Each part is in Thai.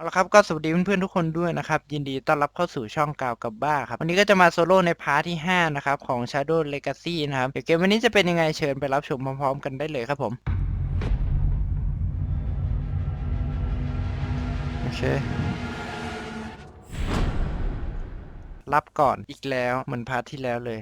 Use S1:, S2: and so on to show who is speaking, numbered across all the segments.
S1: เอาละครับก็สวัสดีเพื่อนๆทุกคนด้วยนะครับยินดีต้อนรับเข้าสู่ช่องกาวกับบ้าครับวันนี้ก็จะมาโซโล่ในพาร์ทที่ 5 นะครับ ของ Shadow Legacy นะครับเดี๋ยวเกมวันนี้จะเป็นยังไงเชิญไปรับชมพร้อมๆกันได้เลยครับผมโอเครับก่อนอีกแล้วเหมือนพาร์ทที่แล้วเลย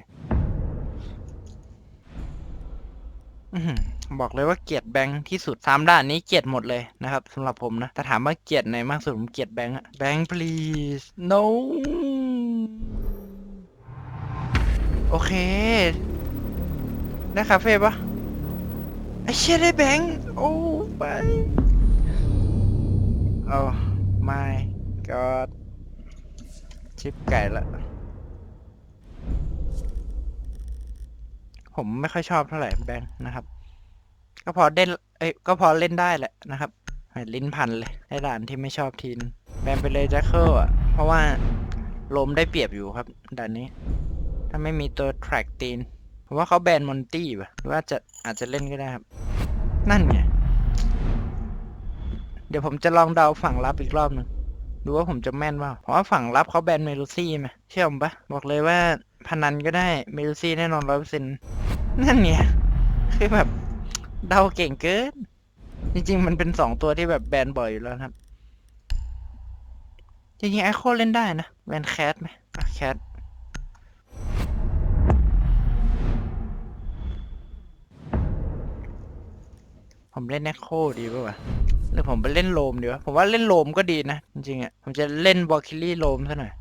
S1: อื้อหือบอกเลยว่าเกลียดแบงค์ที่สุดสามด่านนี้เกลียดหมดเลยนะครับสำหรับผมนะแต่ถามว่าเกลียดไหนมากสุดผมเกลียดแบงค์อะแบงค์ please no โอเค ได้คาเฟ่ปะไอเชี่ยได้แบงค์โอ้ไปโอ้ my god ชิปไก่ละ ผมไม่ค่อยชอบเท่าไหร่แบงค์นะครับ ก็พอเล่นเอ้ยก็พอเล่นได้แหละนะครับเฮ้ยลิ้นพันเลยไอ้ด่านที่ไม่ชอบทีนแบนไปเลยแจ็คเคิลอะ เพราะว่าลมได้เปรียบอยู่ครับด่านนี้ ถ้าไม่มีตัวแทร็กตีนผมว่าเขาแบนมอนตี้ป่ะหรือว่าจะอาจจะเล่นก็ได้ครับ นั่นไงเดี๋ยวผมจะลองเดาฝั่งรับอีกรอบหนึ่งดูว่าผมจะแม่นว่าเพราะว่าฝั่งรับเขาแบนเมลูซี่ไหมเชื่อผมปะบอกเลยว่า พนันก็ได้เมลูซี่แน่นอนร้อยเปอร์เซ็นต์นั่นไงคือแบบเดาเก่งเกิน จริง ๆ มันเป็นสองตัวที่แบบแบนบ่อยอยู่แล้วครับ จริงๆไอโคเล่นได้นะแบนแคทไหมแคทผมเล่นแอคโคดีป่าวะหรือผมไปเล่นโลมดีวะผมว่าเล่นโลมก็ดีนะ จริงๆอะผมจะเล่นวอคิลี่โลมซะหน่อย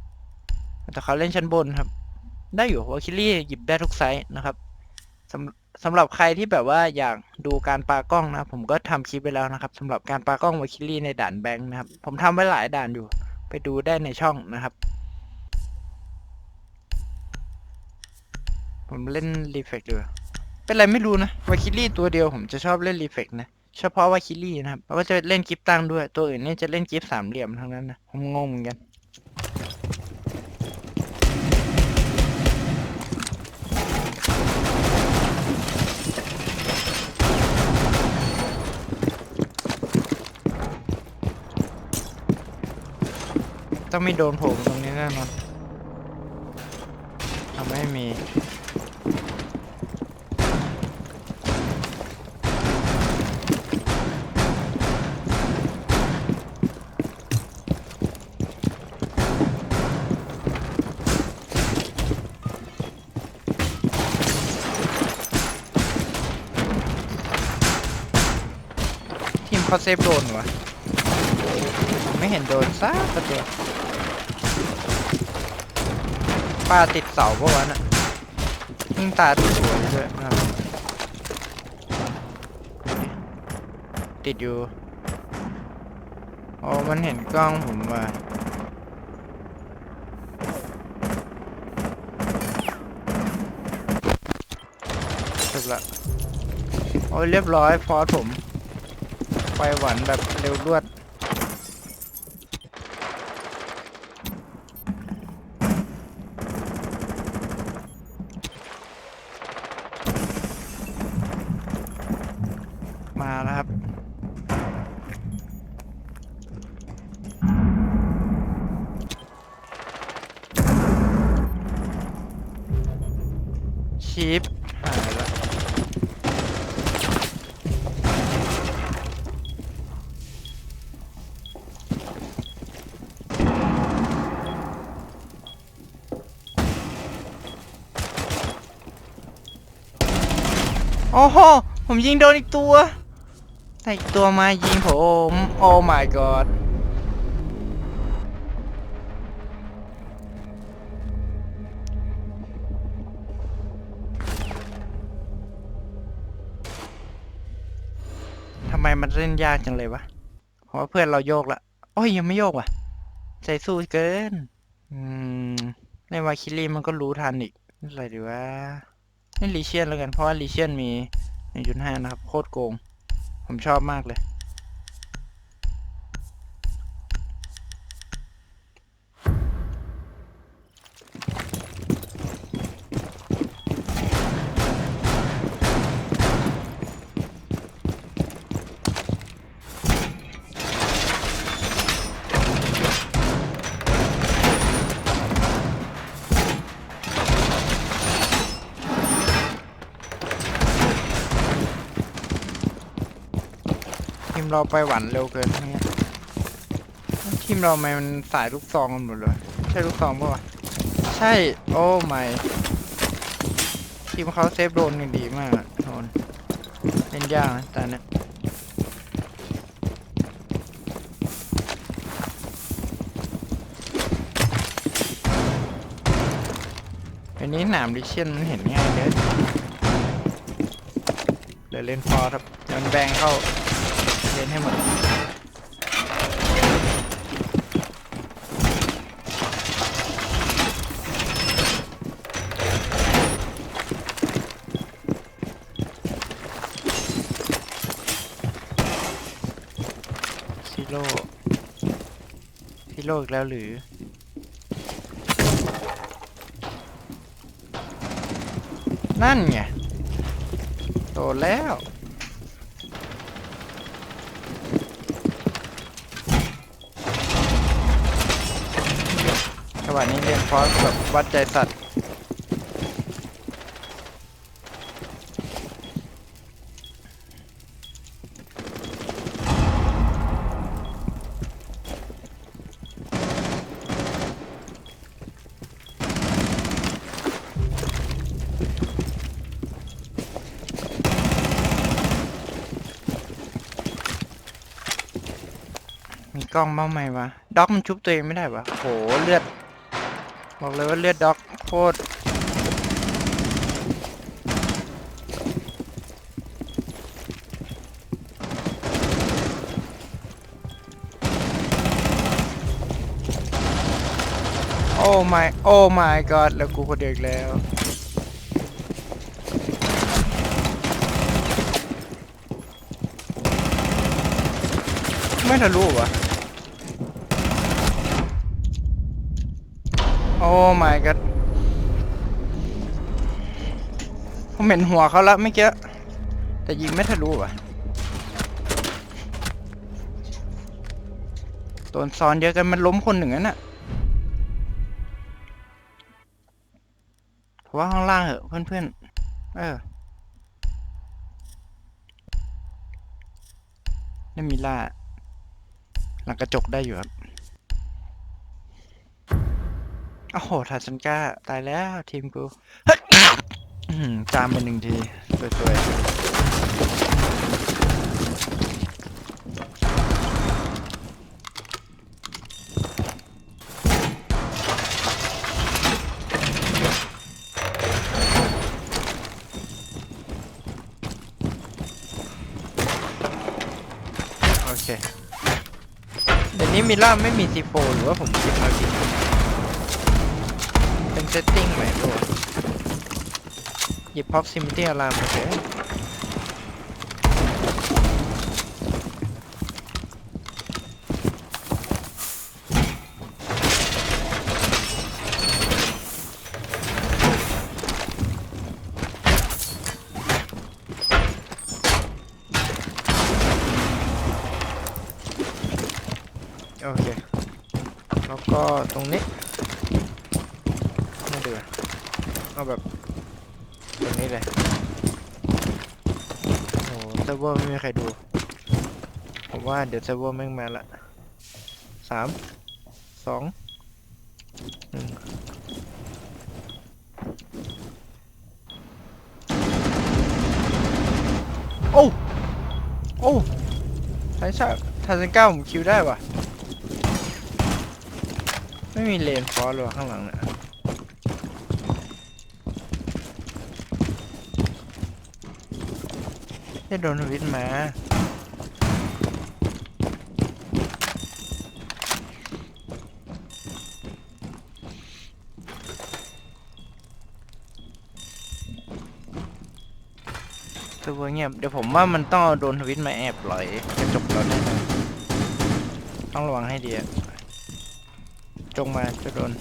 S1: แต่เขาเล่นชั้นบนครับ ได้อยู่วอลคิลี่หยิบได้ทุกไซส์นะครับสำสำหรับใครที่แบบว่าอยากดูการปากล้องนะ ผมก็ทำคลิปไปแล้วนะครับสำหรับการปากล้องวาคิลี่ในด่านแบงค์นะครับ ผมทำไว้หลายด่านอยู่ ไปดูได้ในช่องนะครับ ผมเล่นรีเฟกต์ด้วยเป็นไรไม่รู้นะวาคิลี่ตัวเดียวผมจะชอบเล่นรีเฟกต์นะ เฉพาะวาคิลี่นะครับแล้วก็จะเล่นกิฟตั้งด้วย ตัวอื่นนี่จะเล่นกิฟสามเหลี่ยมทั้งนั้นนะ ผมงงเหมือนกัน ต้องไม่โดนผมตรงนี้แน่นอนทำไม่มีทีมเขาเซฟโดนวะไม่เห็นโดนซักกระเดียว ปลาติดเสาปะวะน่ะยิ่งตาติดสวยด้วยนะติดอยู่อ๋อมันเห็นกล้องผมว่ะจบละโอ้ยเรียบร้อยฟอผม ไปหวันแบบเร็วรวด มาแล้วครับ ชิปหายแล้วโอ้โห ผมยิงโดนอีกตัว แต่อีกตัวมายิงผม โอ้ my god มันเล่นยากจังเลยวะเพราะว่าเพื่อนเราโยกละโอ้ยยังไม่โยกว่ะ ใจสู้เกิน อืมในวาคิรีมันก็รู้ทันอีกอะไรดีวะเล่นลีเชียนแล้วกันเพราะว่าลีเชียนมี1.5นะครับ โคตรโกง ผมชอบมากเลย เราไปหวันเร็วเกินเนี่ยทีมเราไมมันสายลูกซองกันหมดเลย ใช่ลูกซองปะวะใช่ โอ้ไม่ทีมเขาเซฟโดนกันดีมากโดนเล่นยากนะต่เนี่ยอันนี้หนามดิเชียนมันเห็นง่ายเลยเดี๋ยวเล่นฟอร์ครับยวมันแบงเข้า เล่นให้หมดซีโร่ซีโร่อีกแล้วหรือนั่นไงโดนแล้ว จังหวะนี้เรียนฟ อสแบบวัดใจสัตว์มีกล้องบ้างไหมวะด็อกมันชุบตัวเองไม่ได้วะโหเลือด บอกเลยว่าเลือดด็อกโคตรโอ้ my โอ้ my god แล้วกูคนเดียวอีกแล้ว ไม่ทะลุวะ อ้ my god ผมเห็นหัวเขาแล้วไม่เกี้ แต่ยิงไม่ทะลุวะโดนซ้อนเยอะกันมันล้มคนหนึ่งนั่นน่ะว่าข้างล่างเหอะเพื่อนๆ เออนี่มีล่า หลังกระจกได้อยู่ครับ โอ้โหทาซันก้า ตายแล้วทีมกูเฮ้ยอื้อหือจามไปหนึ่งทีสวยๆโอเค เดี๋ยวนี้มิล่าไม่มีซีโฟหรือว่าผมคิดมาผิดเป็นเซ ตติ้งใหม่ด้วยหยิบ proximity alarm มาเถอะโอเค แล้วก็ตรงนี้ไม่เดือเอาแบบ ตรงนี้เลย โอ้โหเซิ ร์ฟเวอร์ไม่มีใครดู ผมว่าเดี๋ยวเซิร์ฟเวอร์แม่งมาละสามสองหนึ่งโอ้ โอ้ทายชาทาเซนก้าผมคิวได้ว่ะไม่มีเลนฟอสหรอข้างหลังเนี่ยได้ โดนวิตมา ตัวเงียบ เดี๋ยวผมว่ามันต้องเอาโดนวิตมาแอบลอยกระจกเราแน่ต้องระวังให้ดีจงมาจะโดน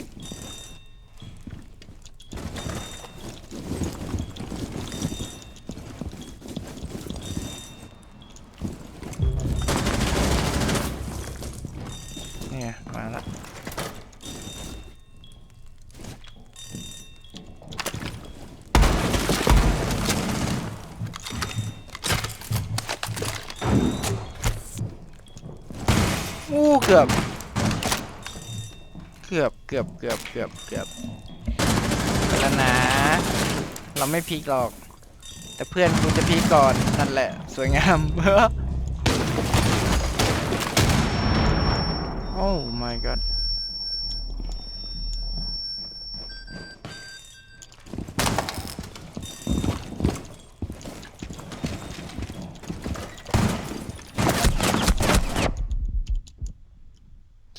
S1: เกือบเกือบเกือบเกือบเกือบไปแล้วนะ เราไม่พีกหรอก แต่เพื่อนกูจะพีกก่อนนั่นแหละ สวยงามโอ้ my god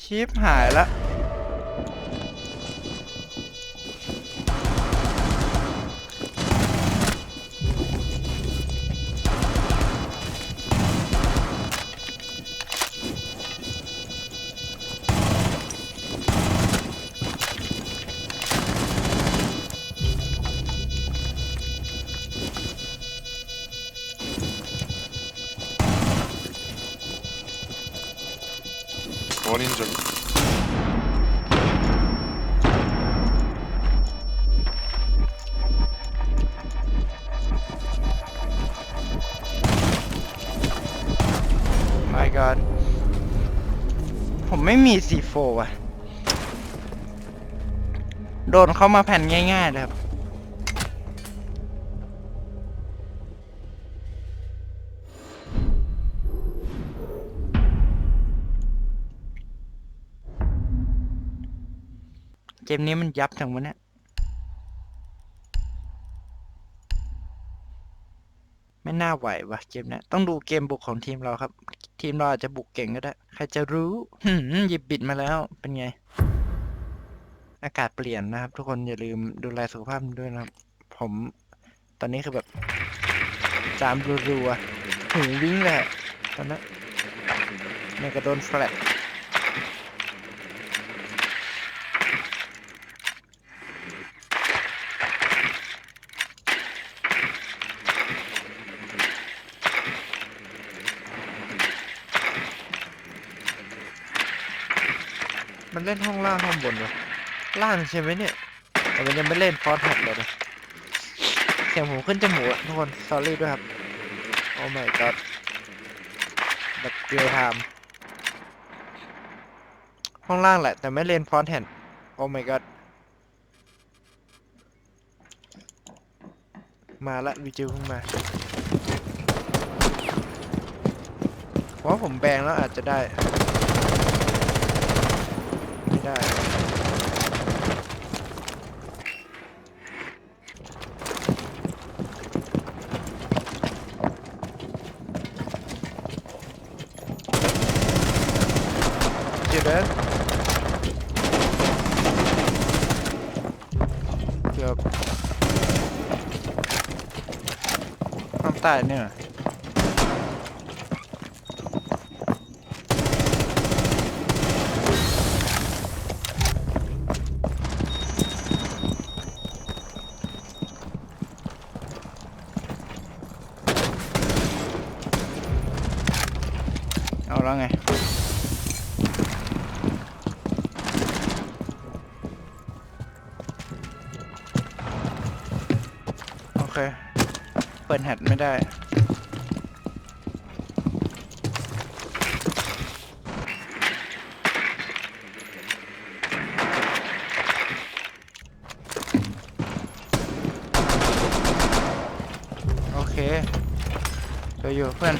S1: ชิปหายละ One. My God ผมไม่มี C4 ว่ะ โดนเข้ามาแผ่นง่ายๆเลยครับ เกมนี้มันยับจังวะเนี่ย ไม่น่าไหววะเกมเนี้ยต้องดูเกมบุกของทีมเราครับ ทีมเราอาจจะบุกเก่งก็ได้ ใครจะรู้หืมหยิบบิดมาแล้วเป็นไง อากาศเปลี่ยนนะครับ ทุกคนอย่าลืมดูแลสุขภาพด้วยนะครับ ผมตอนนี้คือแบบ จามรัวๆหูวิ่งเลยตอนนั้นเนี่ยก็โดนแฟลต มันเล่นห้องล่างห้องบนวะล่างใช่ไหมเนี่ยแต่มันยังไม่เล่นฟอสแท็กเลยนะเสียงผมขึ้นจมูกทุกคน s อรี่ด้วยครับ โอ้ my god แบบเรียลไทม์ห้องล่างแหละ แต่ไม่เล่นฟอนแทนโอ้ my god มาละวิจิวเพิ่งมาผมว่าผมแบงแล้วอาจจะได้ ได้เจ็บแล้วเกือบความตายเนี่ย ได้ โอเคเดี๋ยวอยู่เพื่อน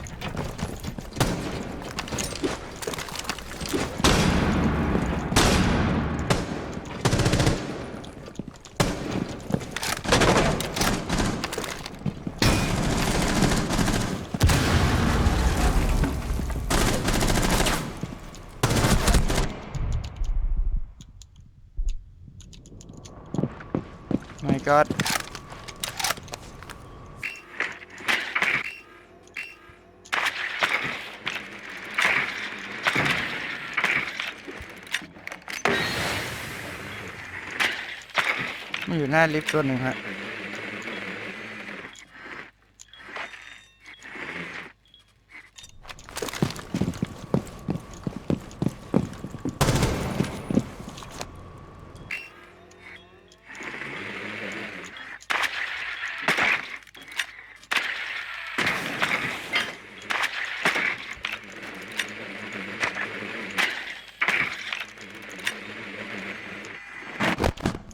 S1: ลิฟต์ตัวหนึ่งฮะ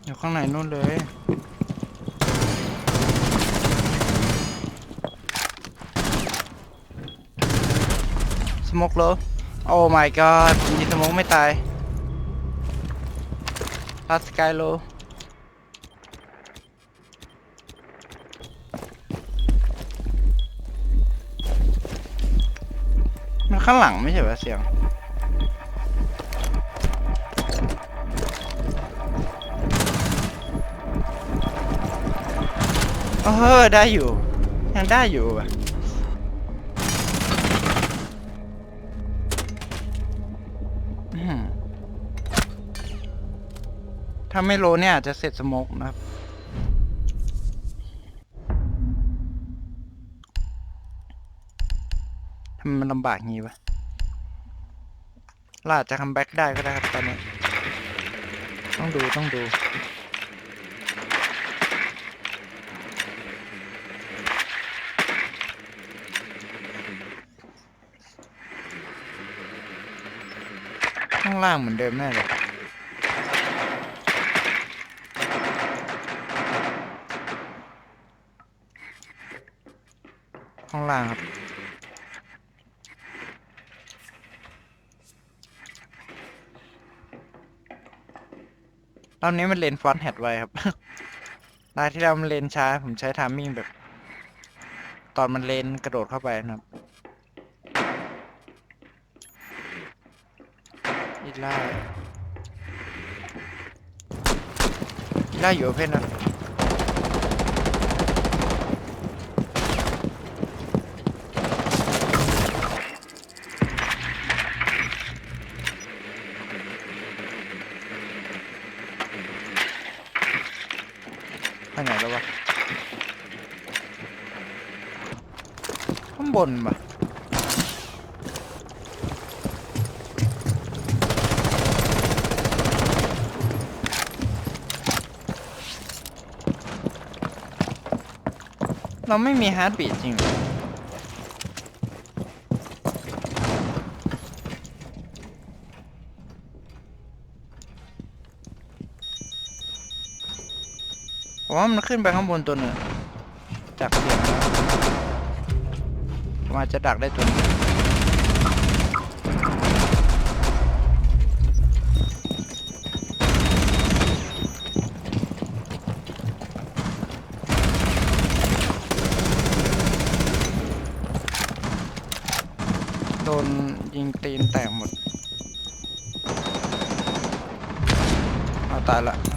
S1: อยู่ข้างในนู่นเลย มกโลโอ้ my god มีสมกไม่ตายลัสกายโลมันข้างหลังไม่ใช่เหรอเสียงเออได้อยู่ ยังได้อยู่อะ ถ้าไม่โลเนี่ยอาจจะเสร็จสโมกนะครับ ทำไมมันลำบากงี้วะเราอาจจะคัมแบ็กได้ก็ได้ครับตอนนี้ ต้องดูต้องดูข้างล่างเหมือนเดิมแน่เลย ล่างครับ รอบนี้มันเลนฟอนต์แฮดไวครับ รายที่แล้วมันเลนช้า ผมใช้ทามมิ่งแบบ ตอนมันเลนกระโดดเข้าไปนะครับ อีล่าอีล่าอยู่เพนนะไปไหนแล้ววะ ข้าง บนปะเราไม่มีฮาร์ดบีทจริงผมว่ามันขึ้นไปข้างบนตัวหนึ่งจากเสียงแล้วผ มอาจจะดักได้ตัวหนึงโดนยิงตีนแตกหมดเอาตายละ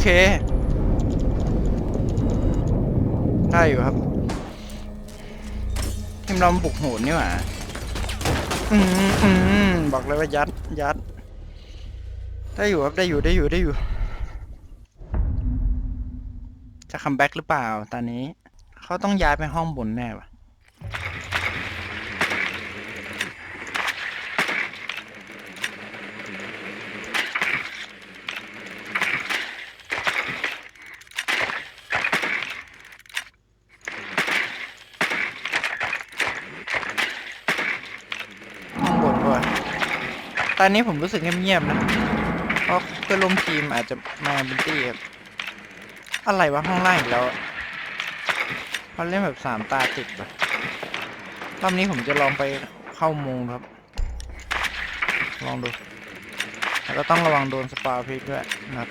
S1: เคได้อยู่ครับทีมเราบุกโหดนี่หว่าอืมอืมบอกเลยว่ายัดยัด ได้อยู่ครับได้อยู่ได้อยู่ได้อยู่ จะคัมแบ็กหรือเปล่าตอนนี้ เขาต้องย้ายไปห้องบนแน่วะห้องบนด้วย ตอนนี้ผมรู้สึกเงียบๆนะ เพราะเพื่อนร่วมทีมอาจจะมาเป็นตี้ครับ อะไรวะห้องล่างอีกแล้วอเขาเล่นแบบสามตาติดปะรอบนี้ผมจะลองไปเข้ามุงครับ ลองดู แล้วก็ต้องระวังโดนสปาพิกด้วยนะครับ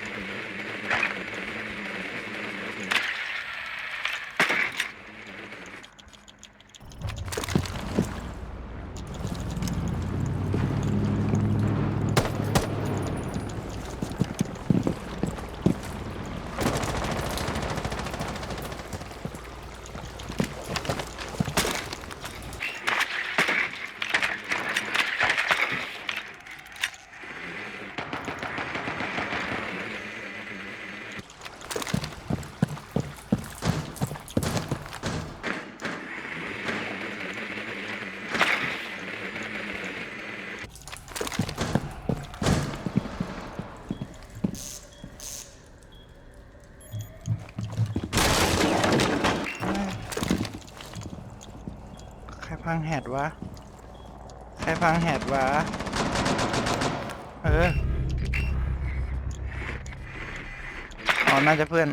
S1: งแฮดวะ ใครพังแฮดวะ เออ อ๋อ น่าจะเพื่อน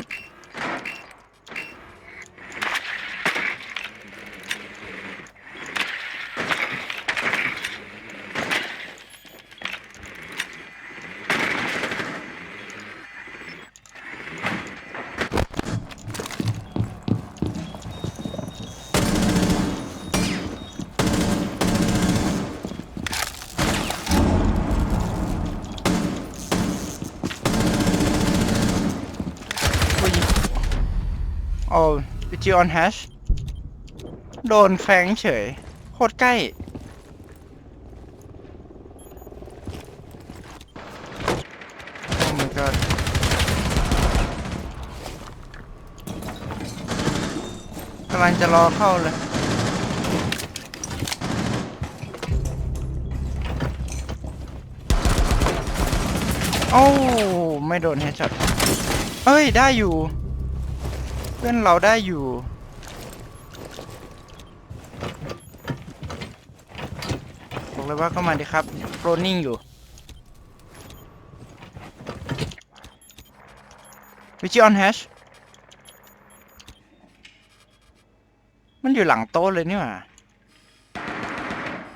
S1: จิออนแฮชโดนแฟงเฉย โคตรใกล้ โอ้ my god กำลังจะรอเข้าเลย โอ้ ไม่โดนเฮดช็อตเอ้ย ได้อยู่ พื่อนเราได้อยู่ บอกเลยว่าก็มาดิครับโรนิ่งอยู่ วิจิออนแฮชมันอยู่หลังโต๊ะเลยนี่หว่า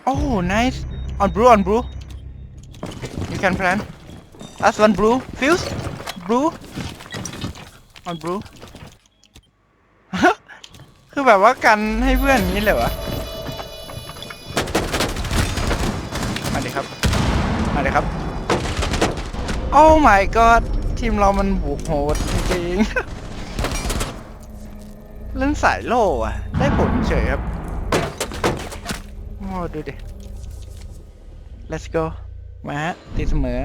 S1: โอ้ nice on blue on blue you can plan last one blue fuse blue on blue คือแบบว่ากันให้เพื่อนอย่างนี้เลยวะมาดิครับ มาดิครับ โอ้ my god ทีมเรามันบุกโหดจริงๆเล่นสายโล่อะได้ผลเฉยครับโอ้ดูดิ let's go มาฮะตีเสมอ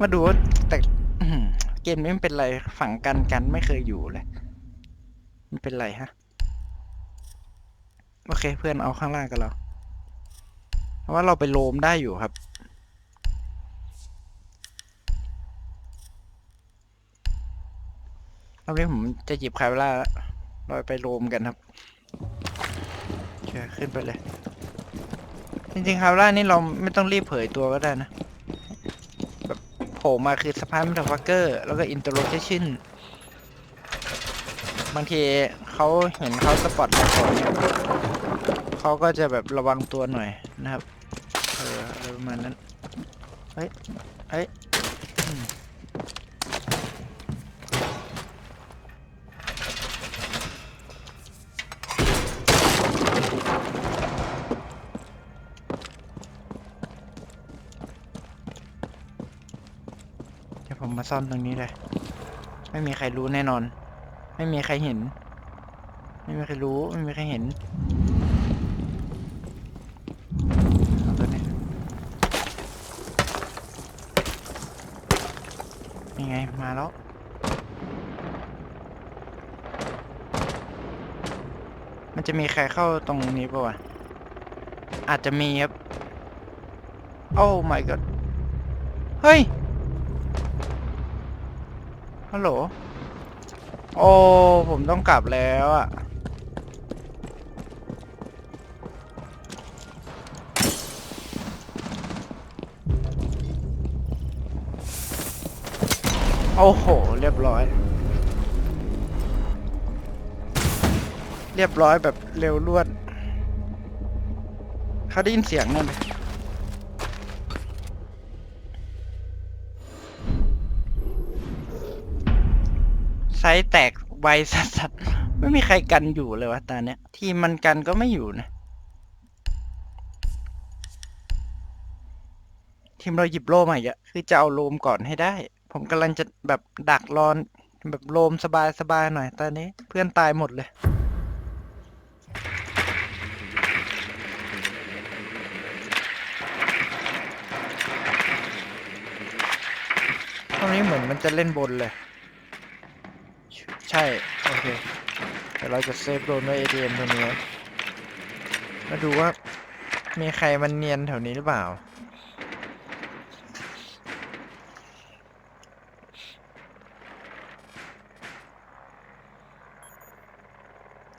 S1: มาดูว่าแต่เกมนี้มันเป็นไร ฝั่งกันกันไม่เคยอยู่เลย มันเป็นไรฮะ โอเคเพื่อนเอาข้างล่างกับเราเพราะว่าเราไปโลมได้อยู่ครับ รอบนี้ผมจะหยิบคาเวล่าแล้วเราไปโลมกันครับโอเคขึ้นไปเลย จริงๆคาเวล่านี่เราไม่ต้องรีบเผยตัวก็ได้นะ แบบโผล่มาคือสปายมันฟักเกอร์ แล้วก็อินเตอร์โลเ t ชั่น บางทีเขาเห็นเขาสปอตเราก่อนเนี่ยเขาก็จะแบบระวังตัวหน่อยนะครับ เอออะไรประมาณนั้น เฮ้ย เฮ้ยเดี๋ยวผมมาซ่อนตรงนี้เลย ไม่มีใครรู้แน่นอน ไม่มีใครเห็น ไม่มีใครรู้ ไม่มีใครเห็นเอาตัวนี้ยังไง มาแล้ว มันจะมีใครเข้าตรงนี้ป่าวะ อาจจะมีครับ โอ้ my god เฮ้ย ฮัลโหล โอ้ ผมต้องกลับแล้วอะโอ้โห เรียบร้อย เรียบร้อยแบบเร็วรวดเขาได้ยินเสียงนั่นเลย ไซส์แตกไวสัสๆไม่มีใครกันอยู่เลยวะตาเนี้ย ทีมมันกันก็ไม่อยู่นะ ทีมเราหยิบโลมาอีกอะคือจะเอาโลมก่อนให้ได้ ผมกำลังจะแบบดักรอนแบบโลมสบายๆหน่อยตอนนี้ เพื่อนตายหมดเลยตรงนี้เหมือนมันจะเล่นบนเลย ใช่ โอเค เดี๋ยวเราจะเซฟโดนด้วย ATM ตรงนี้ มาดูว่า มีใครมันเนียนแถวนี้หรือเปล่า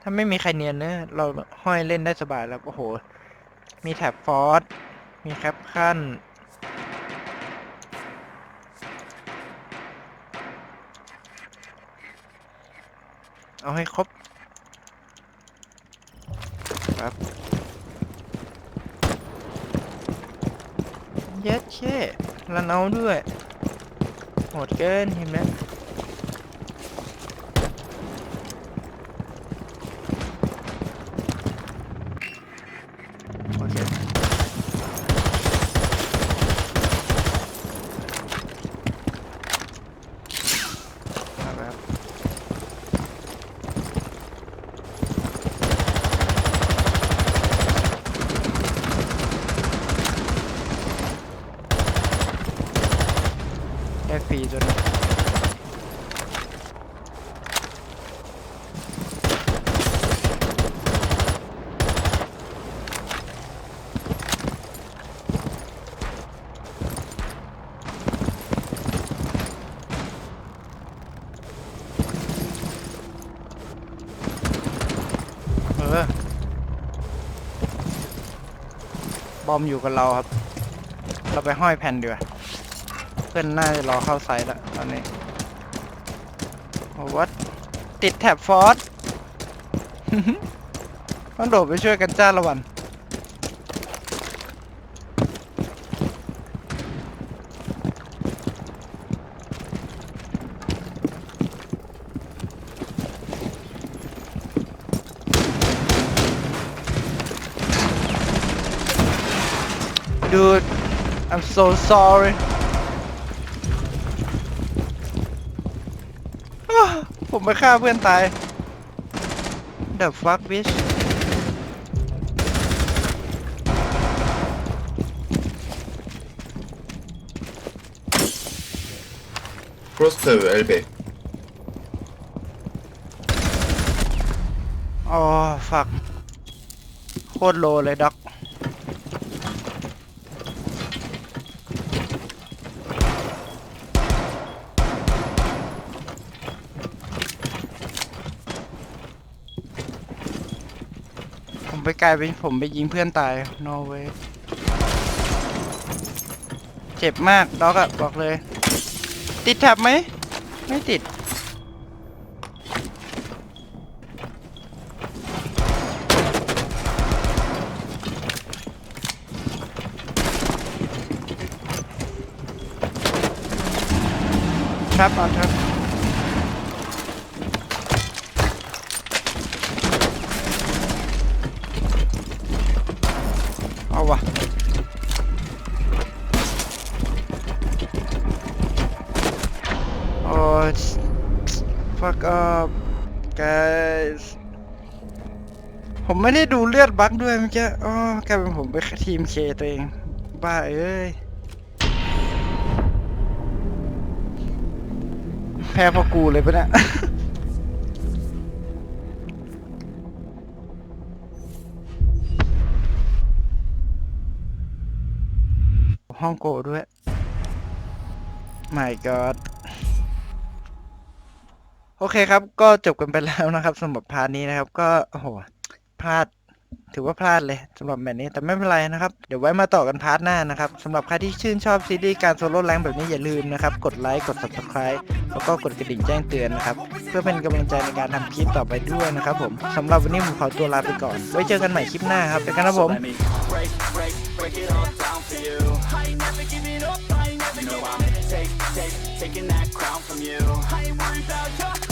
S1: ถ้าไม่มีใครเนียนเนะเราห้อยเล่นได้สบายแล้ว โอ้โห มีแท็บฟอร์สมีแคปขั้น เอาให้ครบครับเย็ดเช่รันเอาด้วยโหดเกินเห็นไหมโอเคเอาละครับได้ฟรีจนงเออ บ อมอยู่กับเราครับ เราไปห้อยแผ่นดีกว่าเพื่อนน่าจะรอเข้าไซต์แล้วตอนนี้วัดติดแท็บฟอร์สต้องโดดไปช่วยกันจ้าละวัน Dude I'm so sorry อ้าวผมไปฆ่าเพื่อนตาย The fuck bitch
S2: 프로스트 엘베
S1: อ๋อ fuck โคตรโลเลยด็อก ไปกลายเป็นผมไปยิงเพื่อนตาย no way เจ็บมากด็อกอะบอกเลย ติดแท็บไหม ไม่ติด ครับเอาครับ บั๊กด้วยเมื่อกี้อ๋อกลายเป็นผมไปทีมเคตัวเอง บ้าเอ้ย แพ้พอกูเลยปะเนี่ยห้องโกด้วย my god โอเคครับ ก็จบกันไปแล้วนะครับสำหรับพาร์ทนี้นะครับ ก็ โอ้โหพลาด ถือว่าพลาดเลยสำหรับแบบนี้แต่ไม่เป็นไรนะครับ เดี๋ยวไว้มาต่อกันพาร์ทหน้านะครับสำหรับใครที่ชื่นชอบซีรีส์การโซโล่แรงแบบนี้อย่าลืมนะครับ กดไลค์กด subscribe แล้วก็กดกระดิ่งแจ้งเตือนนะครับ เพื่อเป็นกำลังใจในการทำคลิปต่อไปด้วยนะครับผมสำหรับวันนี้ผมขอตัวลาไปก่อน ไว้เจอกันใหม่คลิปหน้าครับเจอกันนะผม
S3: Taking that crown from you. I ain't worried about your